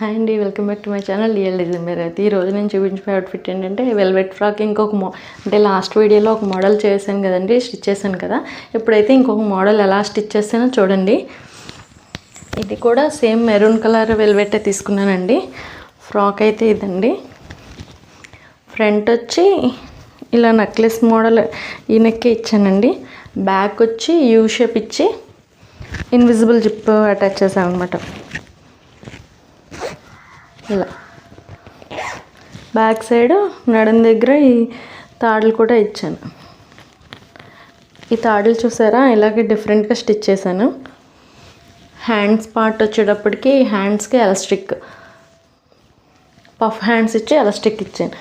Hi అండి welcome back to my channel real designer అయితే ఈ రోజు నేను చూపించిన అవుట్ఫిట్ ఏంటంటే వెల్వెట్ ఫ్రాక్ ఇంకొక మో అంటే లాస్ట్ వీడియోలో ఒక మోడల్ చేశాను కదండి స్టిచ్ చేశాను కదా. ఇప్పుడైతే ఇంకొక మోడల్ ఎలా స్టిచ్ చేస్తానో చూడండి. ఇది కూడా సేమ్ మెరూన్ కలర్ వెల్వెట్ తీసుకున్నానండి. ఫ్రాక్ అయితే ఇదండి. ఫ్రంట్ వచ్చి ఇలా నెక్లెస్ మోడల్ ఈ నెక్కే ఇచ్చానండి. బ్యాక్ వచ్చి యూ షేప్ ఇచ్చి ఇన్విజిబుల్ జిప్ అటాచ్ చేసామన్నమాట ఇలా. బ్యాక్ సైడ్ నడుం దగ్గర ఈ తాడులు కూడా ఇచ్చాను. ఈ తాడులు చూసారా? ఇలాగే డిఫరెంట్గా స్టిచ్ చేశాను. హ్యాండ్స్ పార్ట్ వచ్చేటప్పటికి హ్యాండ్స్కి ఎలాస్టిక్ పఫ్ హ్యాండ్స్ ఇచ్చి ఎలాస్టిక్ ఇచ్చాను.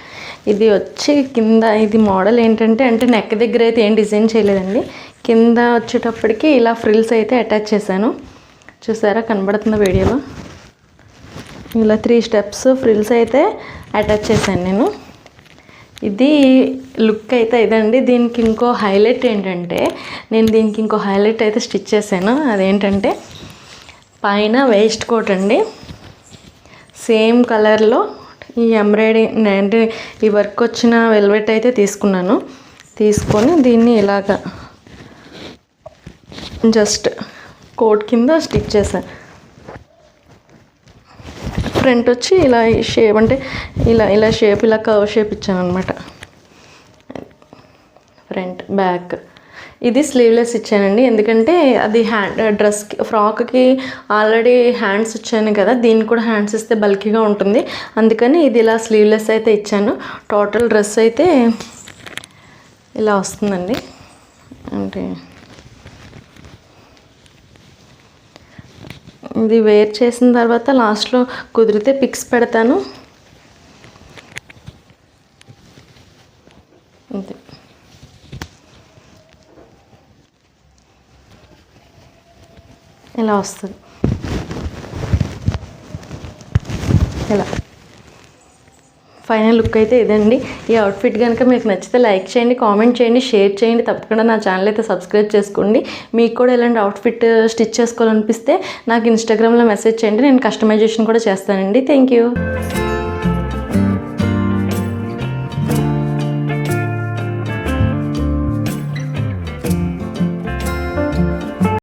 ఇది వచ్చి కింద ఇది మోడల్ ఏంటంటే అంటే నెక్ దగ్గర అయితే ఏం డిజైన్ చేయలేదండి. కింద వచ్చేటప్పటికి ఇలా ఫ్రిల్స్ అయితే అటాచ్ చేశాను. చూసారా? కనబడుతుందో వీడియోలో? ఇలా త్రీ స్టెప్స్ ఫ్రిల్స్ అయితే అటాచ్ చేశాను నేను. ఇది లుక్ అయితే ఇదండి. దీనికి ఇంకో హైలైట్ ఏంటంటే నేను దీనికి ఇంకో హైలైట్ అయితే స్టిచ్ చేశాను. అదేంటంటే పైన వేస్ట్ కోట్ అండి. సేమ్ కలర్లో ఈ ఎంబ్రాయిడింగ్ అంటే ఈ వర్క్ వచ్చిన వెల్వెట్ అయితే తీసుకున్నాను. తీసుకొని దీన్ని ఇలాగా జస్ట్ కోట్ కింద స్టిచ్ చేశాను. ఫ్రంట్ వచ్చి ఇలా ఈ షేప్ అంటే ఇలా ఇలా షేప్ ఇలా కర్వ్ షేప్ ఇచ్చాను అనమాట ఫ్రంట్ బ్యాక్ ఇది స్లీవ్లెస్ ఇచ్చానండి. ఎందుకంటే అది హ్యాండ్ డ్రెస్కి ఫ్రాక్కి ఆల్రెడీ హ్యాండ్స్ ఇచ్చాను కదా దీనికి కూడా హ్యాండ్స్ ఇస్తే బల్కీగా ఉంటుంది. అందుకని ఇది ఇలా స్లీవ్లెస్ అయితే ఇచ్చాను. టోటల్ డ్రెస్ అయితే ఇలా వస్తుందండి. అంటే ఇది వేర్ చేసిన తర్వాత లాస్ట్లో కుదిరితే పిక్స్ పెడతాను. అంతే. ఇలా వస్తుంది. ఇలా. ఫైనల్ లుక్ అయితే ఇదండి. ఈ అవుట్ఫిట్ కనుక మీకు నచ్చితే లైక్ చేయండి కామెంట్ చేయండి షేర్ చేయండి. తప్పకుండా నా ఛానల్ అయితే సబ్స్క్రైబ్ చేసుకోండి. మీకు కూడా ఇలాంటి అవుట్ఫిట్ స్టిచ్ చేసుకోవాలనిపిస్తే నాకు ఇన్స్టాగ్రామ్లో మెసేజ్ చేయండి. నేను కస్టమైజేషన్ కూడా చేస్తానండి. Thank you.